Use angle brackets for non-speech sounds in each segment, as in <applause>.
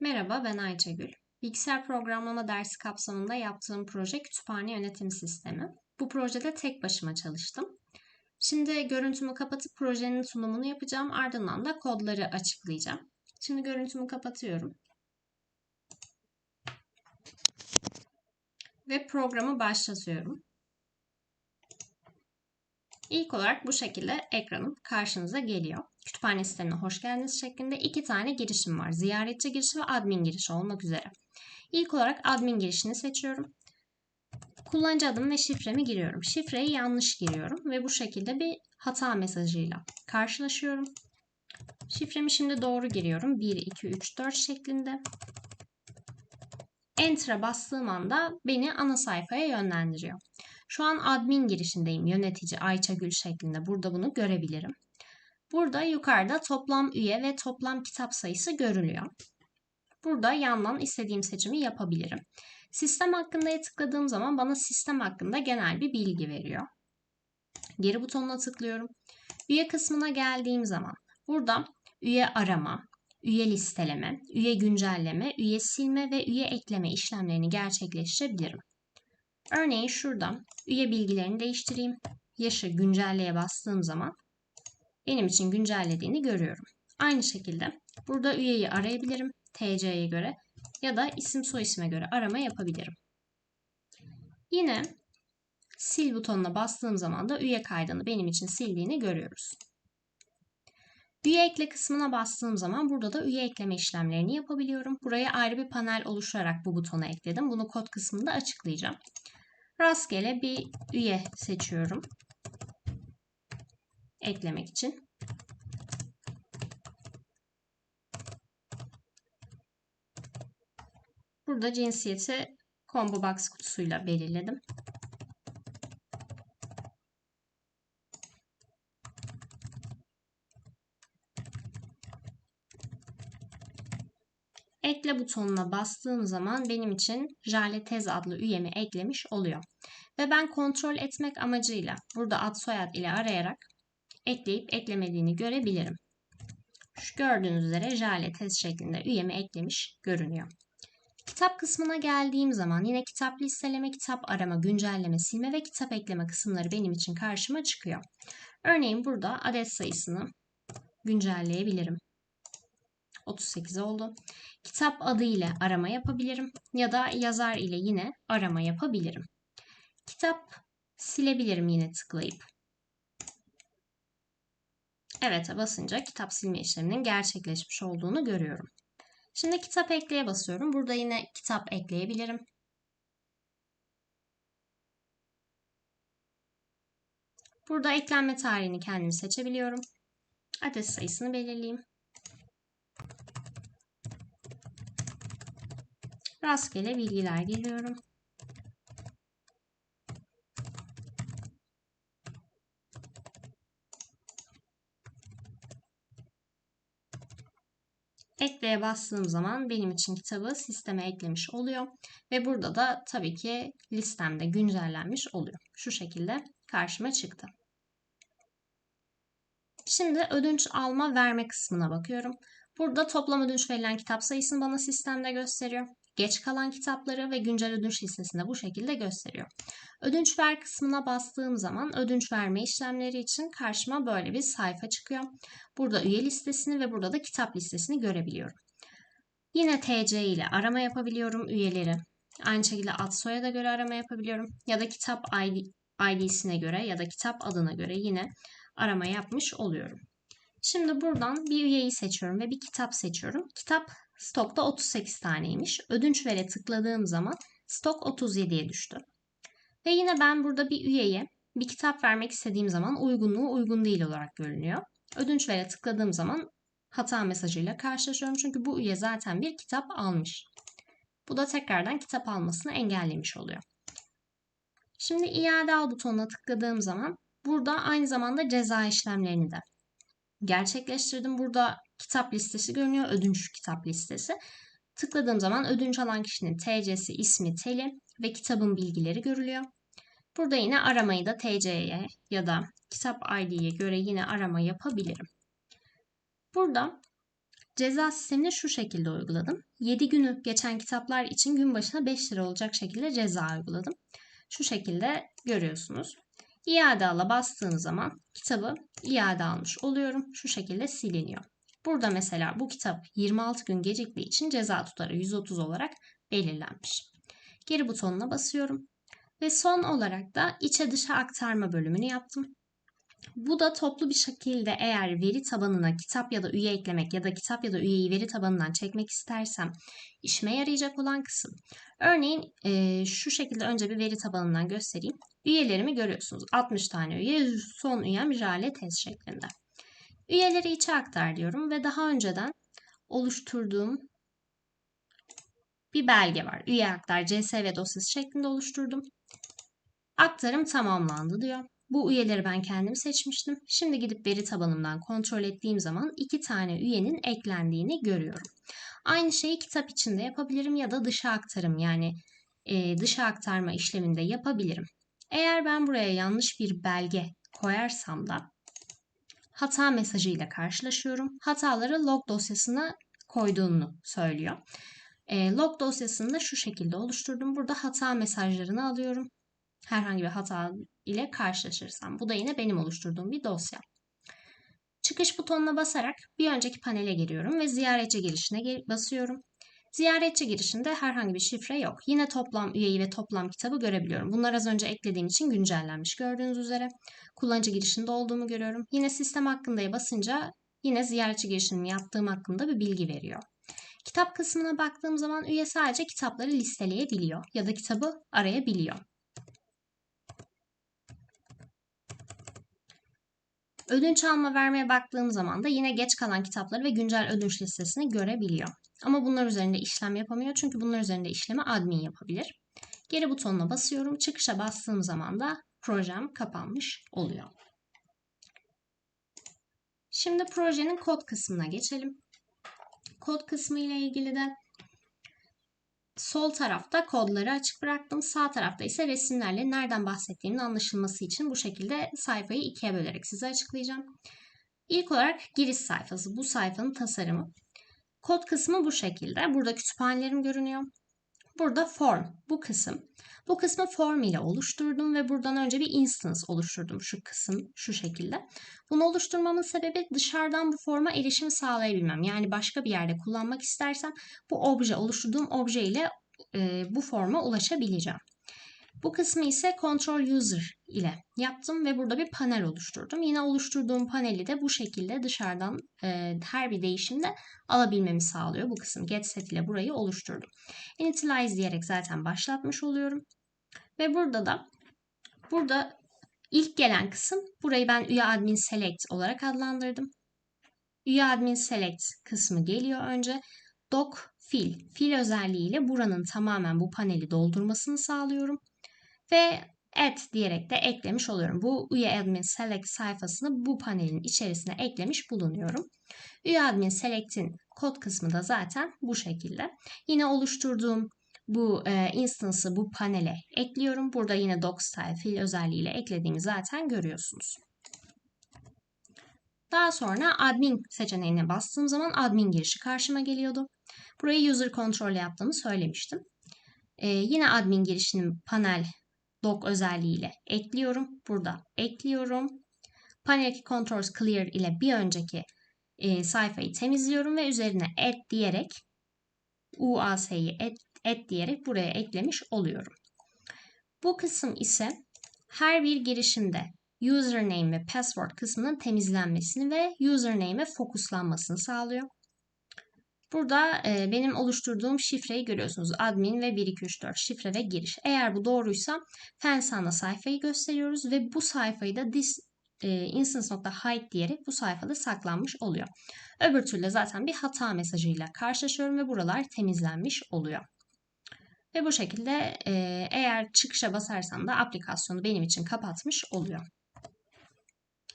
Merhaba, ben Ayçegül. Bilgisayar programlama dersi kapsamında yaptığım proje kütüphane yönetim sistemi. Bu projede tek başıma çalıştım. Şimdi görüntümü kapatıp projenin sunumunu yapacağım. Ardından da kodları açıklayacağım. Şimdi görüntümü kapatıyorum. Ve programı başlatıyorum. İlk olarak bu şekilde ekranım karşınıza geliyor. Kütüphane sistemine hoş geldiniz şeklinde iki tane girişim var. Ziyaretçi girişi ve admin girişi olmak üzere. İlk olarak admin girişini seçiyorum. Kullanıcı adım ve şifremi giriyorum. Şifreyi yanlış giriyorum ve bu şekilde bir hata mesajıyla karşılaşıyorum. Şifremi şimdi doğru giriyorum. 1, 2, 3, 4 şeklinde. Enter'a bastığım anda beni ana sayfaya yönlendiriyor. Şu an admin girişindeyim. Yönetici Ayça Gül şeklinde. Burada bunu görebilirim. Burada yukarıda toplam üye ve toplam kitap sayısı görülüyor. Burada yandan istediğim seçimi yapabilirim. Sistem hakkında tıkladığım zaman bana sistem hakkında genel bir bilgi veriyor. Geri butonuna tıklıyorum. Üye kısmına geldiğim zaman burada üye arama, üye listeleme, üye güncelleme, üye silme ve üye ekleme işlemlerini gerçekleştirebilirim. Örneğin şurada üye bilgilerini değiştireyim. Yaşı güncelleye bastığım zaman benim için güncellediğini görüyorum. Aynı şekilde burada üyeyi arayabilirim TC'ye göre ya da isim soy isme göre arama yapabilirim. Yine sil butonuna bastığım zaman da üye kaydını benim için sildiğini görüyoruz. Üye ekle kısmına bastığım zaman burada da üye ekleme işlemlerini yapabiliyorum. Buraya ayrı bir panel oluşturarak bu butona ekledim. Bunu kod kısmında açıklayacağım. Rastgele bir üye seçiyorum. Eklemek için. Burada cinsiyeti combo box kutusuyla belirledim. Ekle butonuna bastığım zaman benim için Jale Tez adlı üyemi eklemiş oluyor. Ve ben kontrol etmek amacıyla burada ad soyad ile arayarak ekleyip eklemediğini görebilirim. Şu gördüğünüz üzere Jale Tez şeklinde üyemi eklemiş görünüyor. Kitap kısmına geldiğim zaman yine kitap listeleme, kitap arama, güncelleme, silme ve kitap ekleme kısımları benim için karşıma çıkıyor. Örneğin burada adet sayısını güncelleyebilirim. 38 oldu. Kitap adı ile arama yapabilirim ya da yazar ile yine arama yapabilirim. Kitap silebilirim yine tıklayıp. Evet basınca kitap silme işleminin gerçekleşmiş olduğunu görüyorum. Şimdi kitap ekleye basıyorum. Burada yine kitap ekleyebilirim. Burada eklenme tarihini kendim seçebiliyorum. Adet sayısını belirleyeyim. Rastgele bilgiler giriyorum. Ekleye bastığım zaman benim için kitabı sisteme eklemiş oluyor. Ve burada da tabii ki listemde güncellenmiş oluyor. Şu şekilde karşıma çıktı. Şimdi ödünç alma verme kısmına bakıyorum. Burada toplam ödünç verilen kitap sayısını bana sistemde gösteriyor. Geç kalan kitapları ve güncel ödünç listesinde bu şekilde gösteriyor. Ödünç ver kısmına bastığım zaman ödünç verme işlemleri için karşıma böyle bir sayfa çıkıyor. Burada üye listesini ve burada da kitap listesini görebiliyorum. Yine TC ile arama yapabiliyorum üyeleri. Aynı şekilde ad soyada göre arama yapabiliyorum. Ya da kitap ID, ID'sine göre ya da kitap adına göre yine arama yapmış oluyorum. Şimdi buradan bir üyeyi seçiyorum ve bir kitap seçiyorum. Kitap stokta 38 taneymiş. Ödünç vere tıkladığım zaman stok 37'ye düştü. Ve yine ben burada bir üyeye bir kitap vermek istediğim zaman uygunluğu uygun değil olarak görünüyor. Ödünç vere tıkladığım zaman hata mesajıyla karşılaşıyorum. Çünkü bu üye zaten bir kitap almış. Bu da tekrardan kitap almasını engellemiş oluyor. Şimdi iade al butonuna tıkladığım zaman burada aynı zamanda ceza işlemlerini de gerçekleştirdim. Burada kitap listesi görünüyor. Ödünç kitap listesi. Tıkladığım zaman ödünç alan kişinin TC'si, ismi, teli ve kitabın bilgileri görülüyor. Burada yine aramayı da TC'ye ya da kitap ID'ye göre yine arama yapabilirim. Burada ceza sistemini şu şekilde uyguladım. 7 günü geçen kitaplar için gün başına 5 lira olacak şekilde ceza uyguladım. Şu şekilde görüyorsunuz. İade ala bastığım zaman kitabı iade almış oluyorum. Şu şekilde siliniyor. Burada mesela bu kitap 26 gün geciktiği için ceza tutarı 130 olarak belirlenmiş. Geri butonuna basıyorum. Ve son olarak da içe dışa aktarma bölümünü yaptım. Bu da toplu bir şekilde eğer veri tabanına kitap ya da üye eklemek ya da kitap ya da üyeyi veri tabanından çekmek istersem işime yarayacak olan kısım. Örneğin e, şu şekilde önce bir veri tabanından göstereyim. Üyelerimi görüyorsunuz. 60 tane üye, son üyem Jale test şeklinde. Üyeleri içe aktar diyorum ve daha önceden oluşturduğum bir belge var. Üye aktar CSV dosyası şeklinde oluşturdum. Aktarım tamamlandı diyor. Bu üyeleri ben kendim seçmiştim. Şimdi gidip veri tabanımdan kontrol ettiğim zaman iki tane üyenin eklendiğini görüyorum. Aynı şeyi kitap içinde yapabilirim ya da dışa aktarım yani e, dışa aktarma işleminde yapabilirim. Eğer ben buraya yanlış bir belge koyarsam da hata mesajıyla karşılaşıyorum. Hataları log dosyasına koyduğunu söylüyor. E, log dosyasını da şu şekilde oluşturdum. Burada hata mesajlarını alıyorum. Herhangi bir hata ile karşılaşırsam. Bu da yine benim oluşturduğum bir dosya. Çıkış butonuna basarak bir önceki panele giriyorum ve ziyaretçi girişine basıyorum. Ziyaretçi girişinde herhangi bir şifre yok. Yine toplam üyeyi ve toplam kitabı görebiliyorum. Bunlar az önce eklediğim için güncellenmiş gördüğünüz üzere. Kullanıcı girişinde olduğumu görüyorum. Yine sistem hakkında'ya basınca yine ziyaretçi girişimi yaptığım hakkında bir bilgi veriyor. Kitap kısmına baktığım zaman üye sadece kitapları listeleyebiliyor ya da kitabı arayabiliyor. Ödünç alma vermeye baktığım zaman da yine geç kalan kitapları ve güncel ödünç listesini görebiliyor. Ama bunlar üzerinde işlem yapamıyor çünkü bunlar üzerinde işlemi admin yapabilir. Geri butonuna basıyorum. Çıkışa bastığım zaman da projem kapanmış oluyor. Şimdi projenin kod kısmına geçelim. Kod kısmı ile ilgili de Sol tarafta kodları açık bıraktım. Sağ tarafta ise resimlerle nereden bahsettiğimin anlaşılması için bu şekilde sayfayı ikiye bölerek size açıklayacağım. İlk olarak giriş sayfası. Bu sayfanın tasarımı. Kod kısmı bu şekilde. Burada kütüphanelerim görünüyor. Burada form bu kısım. Bu kısmı form ile oluşturdum ve buradan önce bir instance oluşturdum şu kısım şu şekilde. Bunu oluşturmamın sebebi dışarıdan bu forma erişim sağlayabilmem. Yani başka bir yerde kullanmak istersem bu obje oluşturduğum obje ile e, bu forma ulaşabileceğim. Bu kısmı ise Control User ile yaptım ve burada bir panel oluşturdum. Yine oluşturduğum paneli de bu şekilde dışarıdan e, her bir değişimde alabilmemi sağlıyor. Bu kısım get set ile burayı oluşturdum. Initialize diyerek zaten başlatmış oluyorum. Ve burada da burada ilk gelen kısım burayı ben üye admin select olarak adlandırdım. Üye admin select kısmı geliyor önce. Doc fill, fill özelliğiyle buranın tamamen bu paneli doldurmasını sağlıyorum ve add diyerek de eklemiş oluyorum. Bu üye admin select sayfasını bu panelin içerisine eklemiş bulunuyorum. Üye admin select'in kod kısmı da zaten bu şekilde. Yine oluşturduğum bu e, instance'ı bu panele ekliyorum. Burada yine docstyle fil özelliğiyle eklediğimi zaten görüyorsunuz. Daha sonra admin seçeneğine bastığım zaman admin girişi karşıma geliyordu. Burayı user control yaptığımı söylemiştim. Ee, yine admin girişinin panel doc özelliğiyle ekliyorum. Burada ekliyorum. Panel controls clear ile bir önceki e, sayfayı temizliyorum ve üzerine add diyerek UAS'yi add, add diyerek buraya eklemiş oluyorum. Bu kısım ise her bir girişimde username ve password kısmının temizlenmesini ve username'e fokuslanmasını sağlıyor. Burada e, benim oluşturduğum şifreyi görüyorsunuz. Admin ve 1234 şifre ve giriş. Eğer bu doğruysa Fensana sayfayı gösteriyoruz ve bu sayfayı da this e, instance.hide diyerek bu sayfada saklanmış oluyor. Öbür türlü zaten bir hata mesajıyla karşılaşıyorum ve buralar temizlenmiş oluyor. Ve bu şekilde e, eğer çıkışa basarsam da aplikasyonu benim için kapatmış oluyor.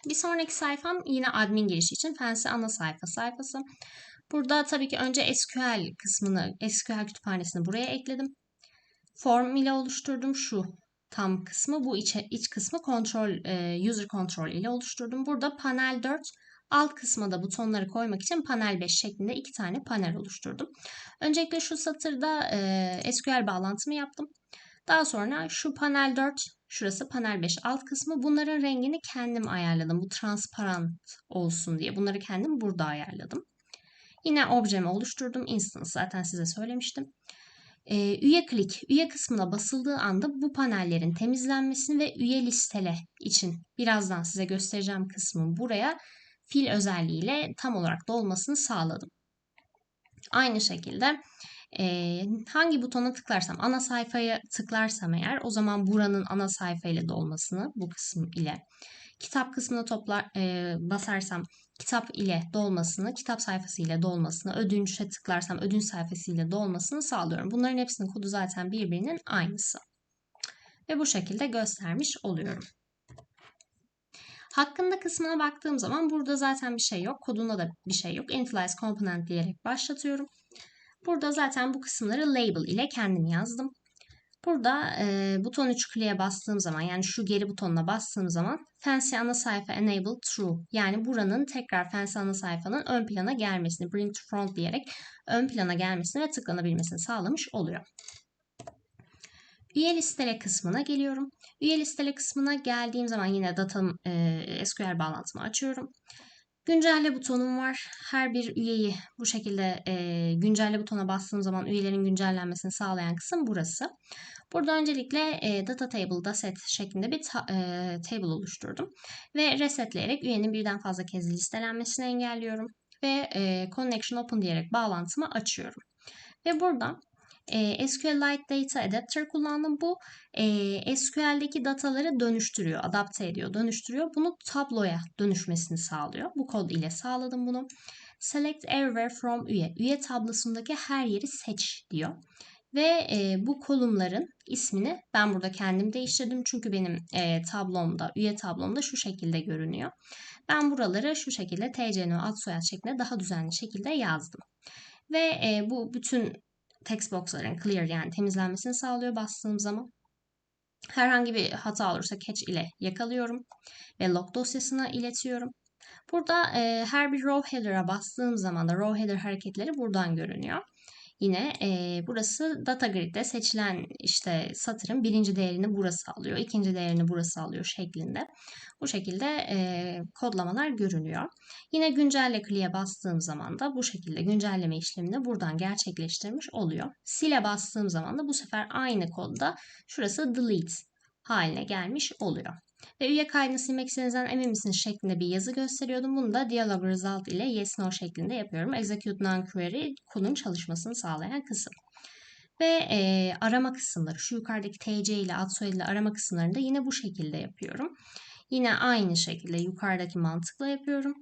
Bir sonraki sayfam yine admin girişi için Fancy ana sayfa sayfası. Burada tabii ki önce SQL kısmını, SQL kütüphanesini buraya ekledim. Form ile oluşturdum şu tam kısmı. Bu iç, iç kısmı control, e, user control ile oluşturdum. Burada panel 4 Alt kısma da butonları koymak için panel 5 şeklinde iki tane panel oluşturdum. Öncelikle şu satırda e, SQL bağlantımı yaptım. Daha sonra şu panel 4, şurası panel 5 alt kısmı. Bunların rengini kendim ayarladım. Bu transparent olsun diye. Bunları kendim burada ayarladım. Yine objemi oluşturdum. Instance zaten size söylemiştim. Ee, üye klik, üye kısmına basıldığı anda bu panellerin temizlenmesini ve üye listele için birazdan size göstereceğim kısmı buraya fil özelliğiyle tam olarak dolmasını sağladım. Aynı şekilde e, hangi butona tıklarsam, ana sayfaya tıklarsam eğer o zaman buranın ana sayfa ile dolmasını bu kısım ile kitap kısmına toplar e, basarsam kitap ile dolmasını, kitap sayfası ile dolmasını, ödünçe tıklarsam ödünç sayfası ile dolmasını sağlıyorum. Bunların hepsinin kodu zaten birbirinin aynısı. Ve bu şekilde göstermiş oluyorum. Hakkında kısmına baktığım zaman burada zaten bir şey yok. Kodunda da bir şey yok. Initialize component diyerek başlatıyorum. Burada zaten bu kısımları label ile kendim yazdım. Burada e, buton 3 kliğe bastığım zaman yani şu geri butonuna bastığım zaman Fancy ana sayfa enable true yani buranın tekrar Fancy ana sayfanın ön plana gelmesini bring to front diyerek ön plana gelmesini ve tıklanabilmesini sağlamış oluyor. Üye listele kısmına geliyorum. Üye listele kısmına geldiğim zaman yine data e, SQL bağlantımı açıyorum. Güncelle butonum var. Her bir üyeyi bu şekilde e, güncelle butona bastığım zaman üyelerin güncellenmesini sağlayan kısım burası. Burada öncelikle e, data table'da set şeklinde bir ta, e, table oluşturdum. Ve resetleyerek üyenin birden fazla kez listelenmesini engelliyorum. Ve e, connection open diyerek bağlantımı açıyorum. Ve buradan e, SQLite Data Adapter kullandım. Bu e, SQL'deki dataları dönüştürüyor, adapte ediyor, dönüştürüyor. Bunu tabloya dönüşmesini sağlıyor. Bu kod ile sağladım bunu. Select Everywhere from üye. Üye tablosundaki her yeri seç diyor. Ve e, bu kolumların ismini ben burada kendim değiştirdim. Çünkü benim e, tablomda, üye tablomda şu şekilde görünüyor. Ben buraları şu şekilde TCN ad soyad şeklinde daha düzenli şekilde yazdım. Ve e, bu bütün text box'ların clear yani temizlenmesini sağlıyor bastığım zaman. Herhangi bir hata olursa catch ile yakalıyorum ve log dosyasına iletiyorum. Burada e, her bir row header'a bastığım zaman da row header hareketleri buradan görünüyor. Yine e, burası data grid'de seçilen işte satırın birinci değerini burası alıyor, ikinci değerini burası alıyor şeklinde. Bu şekilde e, kodlamalar görünüyor. Yine güncelle kliğe bastığım zaman da bu şekilde güncelleme işlemini buradan gerçekleştirmiş oluyor. Sile bastığım zaman da bu sefer aynı kodda şurası delete haline gelmiş oluyor. Ve üye kaydını silmek istediğinizden emin misiniz şeklinde bir yazı gösteriyordum. Bunu da dialog result ile yes no şeklinde yapıyorum. Execute non-query kodun çalışmasını sağlayan kısım. Ve e, arama kısımları şu yukarıdaki TC ile ad soyadıyla arama kısımlarını da yine bu şekilde yapıyorum. Yine aynı şekilde yukarıdaki mantıkla yapıyorum.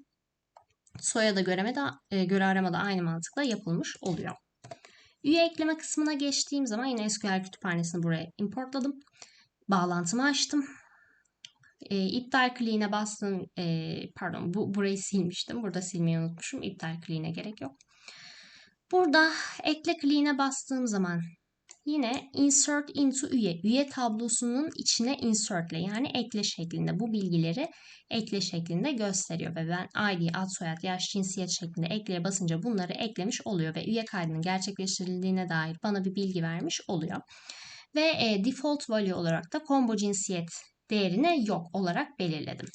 Soyada göre, de, e, göre arama da aynı mantıkla yapılmış oluyor. Üye ekleme kısmına geçtiğim zaman yine SQL kütüphanesini buraya importladım. Bağlantımı açtım. E, iptal kliğine bastım. E, pardon bu burayı silmiştim. Burada silmeyi unutmuşum. İptal kliğine gerek yok. Burada ekle kliğine bastığım zaman yine insert into üye. Üye tablosunun içine insertle yani ekle şeklinde bu bilgileri ekle şeklinde gösteriyor ve ben ID, ad soyad, yaş, cinsiyet şeklinde ekleye basınca bunları eklemiş oluyor ve üye kaydının gerçekleştirildiğine dair bana bir bilgi vermiş oluyor. Ve e, default value olarak da combo cinsiyet değerini yok olarak belirledim.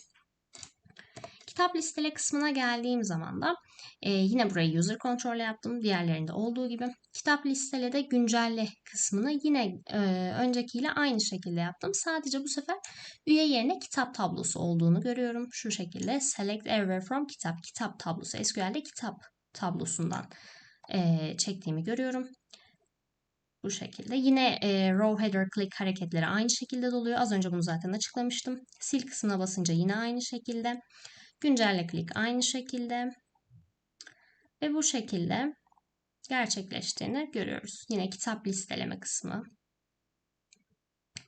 Kitap listele kısmına geldiğim zaman da e, yine burayı user control yaptım. Diğerlerinde olduğu gibi. Kitap listele de güncelle kısmını yine e, öncekiyle aynı şekilde yaptım. Sadece bu sefer üye yerine kitap tablosu olduğunu görüyorum. Şu şekilde select everywhere from kitap. Kitap tablosu. SQL'de kitap tablosundan e, çektiğimi görüyorum. Bu şekilde. Yine e, row header click hareketleri aynı şekilde doluyor. Az önce bunu zaten açıklamıştım. Sil kısmına basınca yine aynı şekilde. Güncelle click aynı şekilde. Ve bu şekilde gerçekleştiğini görüyoruz. Yine kitap listeleme kısmı.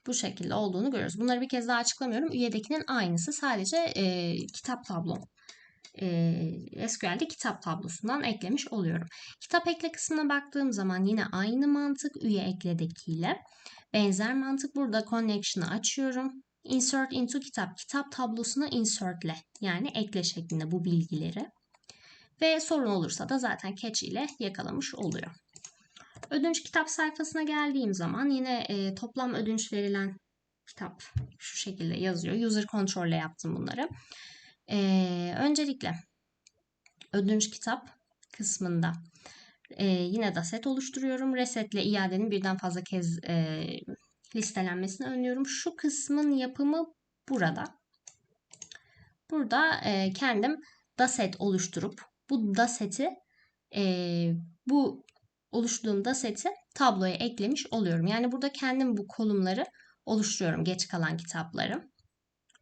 Bu şekilde olduğunu görüyoruz. Bunları bir kez daha açıklamıyorum. Üyedekinin aynısı. Sadece e, kitap tablom e, SQL'de kitap tablosundan eklemiş oluyorum. Kitap ekle kısmına baktığım zaman yine aynı mantık üye ekledekiyle benzer mantık. Burada connection'ı açıyorum. insert into kitap. Kitap tablosuna insertle yani ekle şeklinde bu bilgileri. Ve sorun olursa da zaten catch ile yakalamış oluyor. Ödünç kitap sayfasına geldiğim zaman yine e, toplam ödünç verilen kitap şu şekilde yazıyor. User control ile yaptım bunları. E, öncelikle ödünç kitap kısmında e, yine da set oluşturuyorum. Reset ile iadenin birden fazla kez e, listelenmesini önlüyorum. Şu kısmın yapımı burada. Burada e, kendim daset oluşturup bu daseti e, bu oluşturduğum daseti tabloya eklemiş oluyorum. Yani burada kendim bu kolumları oluşturuyorum geç kalan kitapları.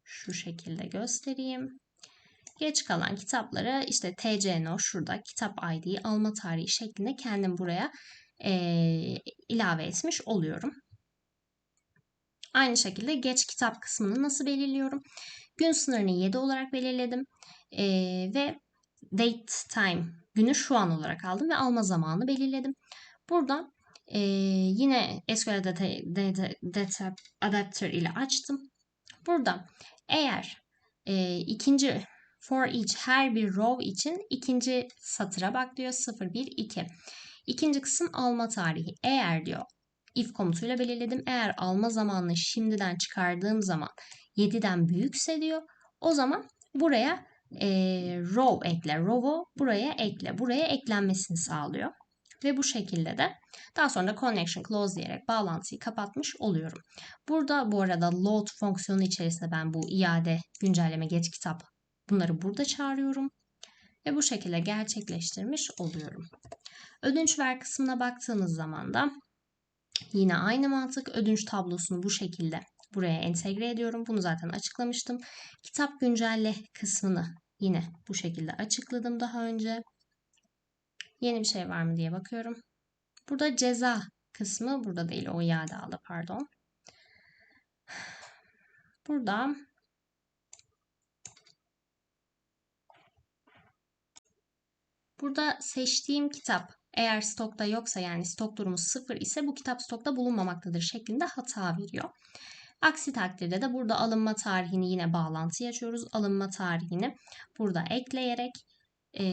Şu şekilde göstereyim. Geç kalan kitapları işte TCNO şurada kitap ID alma tarihi şeklinde kendim buraya e, ilave etmiş oluyorum. Aynı şekilde geç kitap kısmını nasıl belirliyorum? Gün sınırını 7 olarak belirledim. E, ve date time günü şu an olarak aldım ve alma zamanı belirledim. Burada e, yine SQL data, data, data adapter ile açtım. Burada eğer e, ikinci for each her bir row için ikinci satıra bak diyor 0 1 2. İkinci kısım alma tarihi. Eğer diyor if komutuyla belirledim. Eğer alma zamanını şimdiden çıkardığım zaman 7'den büyükse diyor. O zaman buraya e, row ekle. Row'u buraya ekle. Buraya eklenmesini sağlıyor. Ve bu şekilde de daha sonra da connection close diyerek bağlantıyı kapatmış oluyorum. Burada bu arada load fonksiyonu içerisinde ben bu iade, güncelleme, geç kitap bunları burada çağırıyorum. Ve bu şekilde gerçekleştirmiş oluyorum. Ödünç ver kısmına baktığınız zaman da yine aynı mantık ödünç tablosunu bu şekilde buraya entegre ediyorum. Bunu zaten açıklamıştım. Kitap güncelle kısmını yine bu şekilde açıkladım daha önce. Yeni bir şey var mı diye bakıyorum. Burada ceza kısmı burada değil o iade aldı pardon. Burada Burada seçtiğim kitap eğer stokta yoksa yani stok durumu sıfır ise bu kitap stokta bulunmamaktadır şeklinde hata veriyor. Aksi takdirde de burada alınma tarihini yine bağlantı açıyoruz. Alınma tarihini burada ekleyerek e,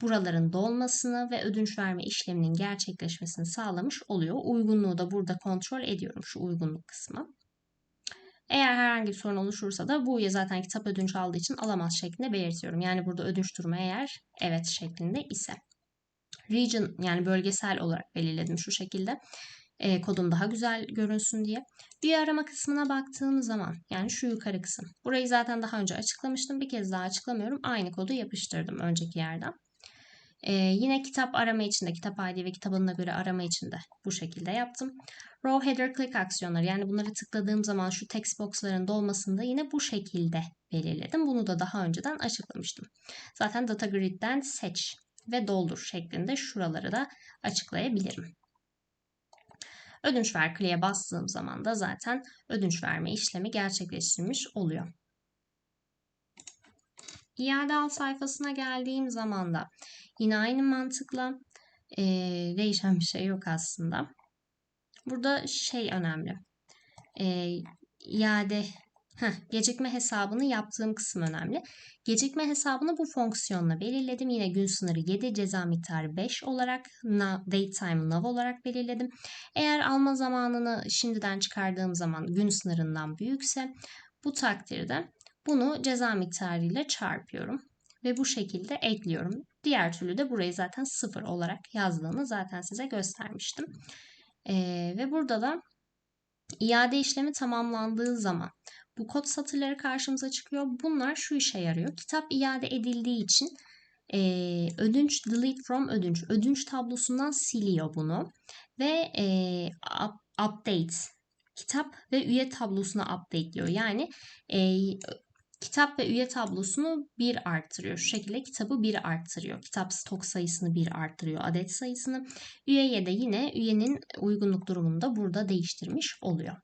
buraların dolmasını ve ödünç verme işleminin gerçekleşmesini sağlamış oluyor. Uygunluğu da burada kontrol ediyorum şu uygunluk kısmı. Eğer herhangi bir sorun oluşursa da bu üye zaten kitap ödünç aldığı için alamaz şeklinde belirtiyorum. Yani burada ödünç durumu eğer evet şeklinde ise. Region yani bölgesel olarak belirledim şu şekilde. E, kodum daha güzel görünsün diye. Bir arama kısmına baktığım zaman yani şu yukarı kısım. Burayı zaten daha önce açıklamıştım. Bir kez daha açıklamıyorum. Aynı kodu yapıştırdım önceki yerden. Ee, yine kitap arama içinde, kitap ID ve kitabına göre arama içinde bu şekilde yaptım. Row header click aksiyonları yani bunları tıkladığım zaman şu text box'ların dolmasını da yine bu şekilde belirledim. Bunu da daha önceden açıklamıştım. Zaten data grid'den seç ve doldur şeklinde şuraları da açıklayabilirim. Ödünç ver kliğe bastığım zaman da zaten ödünç verme işlemi gerçekleştirmiş oluyor. İade al sayfasına geldiğim zaman da yine aynı mantıkla e, değişen bir şey yok aslında. Burada şey önemli. E, iade Heh, gecikme hesabını yaptığım kısım önemli. Gecikme hesabını bu fonksiyonla belirledim. Yine gün sınırı 7, ceza miktarı 5 olarak, date time nav olarak belirledim. Eğer alma zamanını şimdiden çıkardığım zaman gün sınırından büyükse bu takdirde bunu ceza miktarı ile çarpıyorum ve bu şekilde ekliyorum. Diğer türlü de burayı zaten sıfır olarak yazdığını zaten size göstermiştim. Ee, ve burada da iade işlemi tamamlandığı zaman bu kod satırları karşımıza çıkıyor. Bunlar şu işe yarıyor. Kitap iade edildiği için e, ödünç delete from ödünç ödünç tablosundan siliyor bunu ve e, update kitap ve üye tablosuna update diyor. Yani e, kitap ve üye tablosunu bir arttırıyor. Şu şekilde kitabı bir arttırıyor. Kitap stok sayısını bir arttırıyor. Adet sayısını. Üyeye de yine üyenin uygunluk durumunu da burada değiştirmiş oluyor.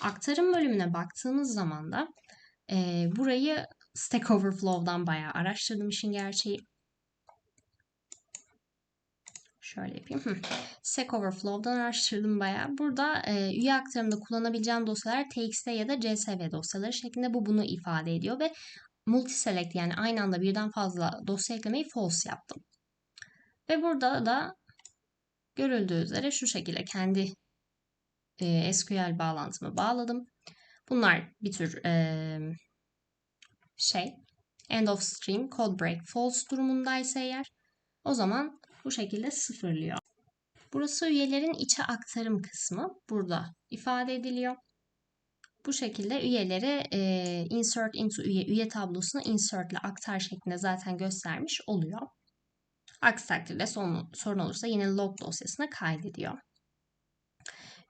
Aktarım bölümüne baktığımız zaman da e, burayı Stack Overflow'dan bayağı araştırdım işin gerçeği. Şöyle yapayım. Hı. Stack Overflow'dan araştırdım bayağı. Burada e, üye aktarımında kullanabileceğim dosyalar TXT ya da CSV dosyaları şeklinde bu bunu ifade ediyor ve multiselect yani aynı anda birden fazla dosya eklemeyi false yaptım. Ve burada da görüldüğü üzere şu şekilde kendi e, SQL bağlantımı bağladım. Bunlar bir tür e, şey end of stream code break false durumundaysa eğer o zaman bu şekilde sıfırlıyor. Burası üyelerin içe aktarım kısmı. Burada ifade ediliyor. Bu şekilde üyeleri e, insert into üye, üye tablosuna insert ile aktar şeklinde zaten göstermiş oluyor. Aksi takdirde son, sorun olursa yine log dosyasına kaydediyor.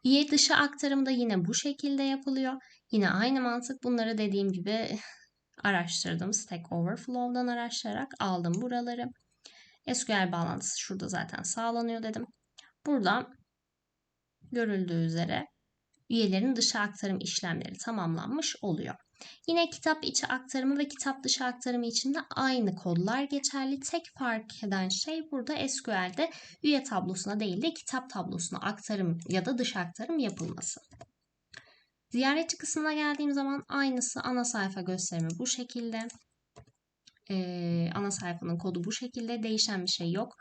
Üye dışı aktarımı da yine bu şekilde yapılıyor. Yine aynı mantık bunları dediğim gibi <laughs> araştırdım. Stack Overflow'dan araştırarak aldım buraları. SQL bağlantısı şurada zaten sağlanıyor dedim. Burada görüldüğü üzere üyelerin dışı aktarım işlemleri tamamlanmış oluyor. Yine kitap içi aktarımı ve kitap dışı aktarımı için de aynı kodlar geçerli. Tek fark eden şey burada SQL'de üye tablosuna değil de kitap tablosuna aktarım ya da dış aktarım yapılması. Ziyaretçi kısmına geldiğim zaman aynısı ana sayfa gösterimi bu şekilde. Ee, ana sayfanın kodu bu şekilde. Değişen bir şey yok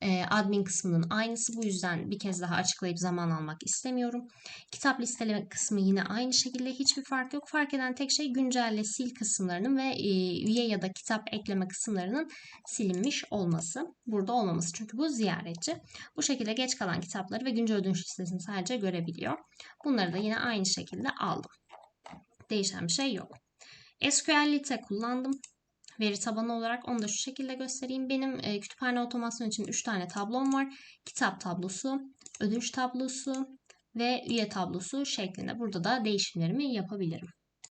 e, admin kısmının aynısı. Bu yüzden bir kez daha açıklayıp zaman almak istemiyorum. Kitap listeleme kısmı yine aynı şekilde hiçbir fark yok. Fark eden tek şey güncelle sil kısımlarının ve e, üye ya da kitap ekleme kısımlarının silinmiş olması. Burada olmaması çünkü bu ziyaretçi. Bu şekilde geç kalan kitapları ve güncel ödünç listesini sadece görebiliyor. Bunları da yine aynı şekilde aldım. Değişen bir şey yok. SQL Lite kullandım veri tabanı olarak onu da şu şekilde göstereyim. Benim e, kütüphane otomasyon için 3 tane tablom var. Kitap tablosu, ödünç tablosu ve üye tablosu şeklinde. Burada da değişimlerimi yapabilirim.